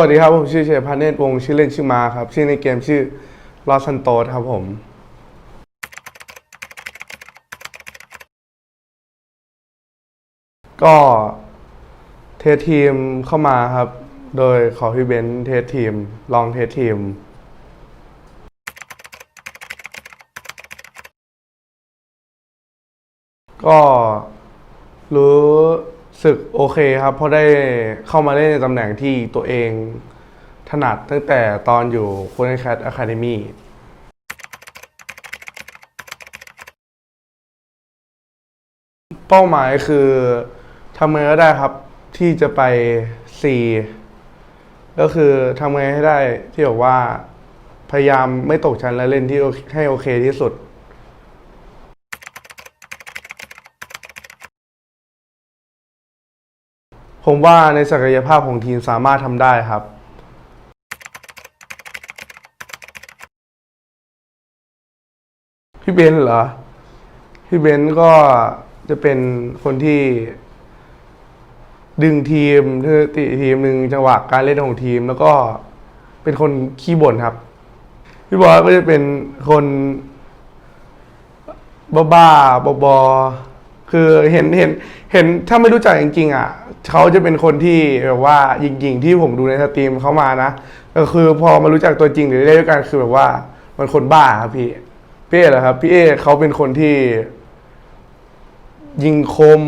วัสดีครับ ผมชื่อเชยพันเนตรวงศ์ชื่อเล่นชื่อมาครับ ชื่อในเกมชื่อลอสันโตสครับผม ก็เทสทีมเข้ามาครับ โดยขอพี่เบนซ์เทสทีม ลองเทสทีม ก็รู้ สึกโอเคครับเพราะได้เข้ามาเล่นในตำแหน่งที่ตัวเองถนัดตั้งแต่ตอนอยู่คูนแคทอะคาเดมี่เป้าหมายคือทำไงก็ได้ครับที่จะไป C ก็คือทำไงให้ได้ที่แบบว่าพยายามไม่ตกชั้นและเล่นที่ให้โอเคที่สุด ผมว่าในศักยภาพของทีมสามารถทำได้ครับ พี่เบนเหรอ พี่เบนก็จะเป็นคนที่ ดึงทีมเพื่อติทีมหนึ่งจังหวะการเล่นของทีม แล้วก็เป็นคนขี้บ่นครับ พี่บอยก็จะเป็นคนบ้าๆบอๆ คือเห็นเห็นเห็นถ้าไม่รู้จักจริงๆอะเขาจะเป็นคนที่แบบว่าจริงๆที่ผมดูในสตรีมเขามานะก็คือพอมารู้จักตัวจริงหรือได้ด้วยกันคือแบบว่ามันคนบ้าครับพี่พี่เอเหรอครับพี่เอเขาเป็นคนที่ ยิงคม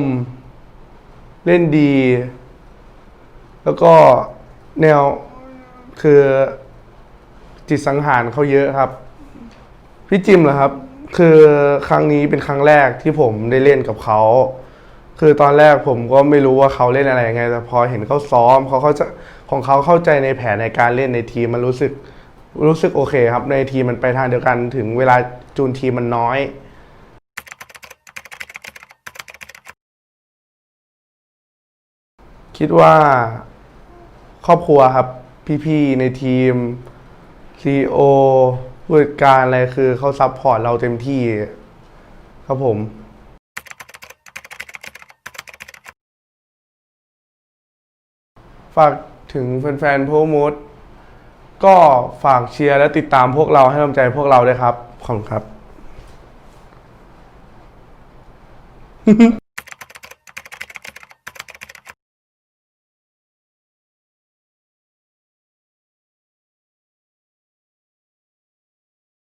เล่นดี แล้วก็แนวคือจิตสังหารเขาเยอะครับ พี่จิมเหรอครับ คือครั้งนี้เป็นครั้งแรกที่ผมได้เล่นกับเขา คือตอนแรกผมก็ไม่รู้ว่าเขาเล่นอะไรยังไง แต่พอเห็นเขาซ้อมเขาเขาจะของเขาเข้าใจในแผนในการเล่นในทีมมันรู้สึกรู้สึกโอเคครับ ในทีมมันไปทางเดียวกันถึงเวลาจูนทีมมันน้อยคิดว่าครอบครัวครับ พี่ ๆ ในทีมซีโอ ผู้จัดการอะไรคือเขาซัพพอร์ตเราเต็มที่ ครับผมฝากถึงแฟนๆพวกมดก็ฝากเชียร์และติดตามพวกเราให้กำลังใจพวกเราด้วยครับ ขอบคุณครับ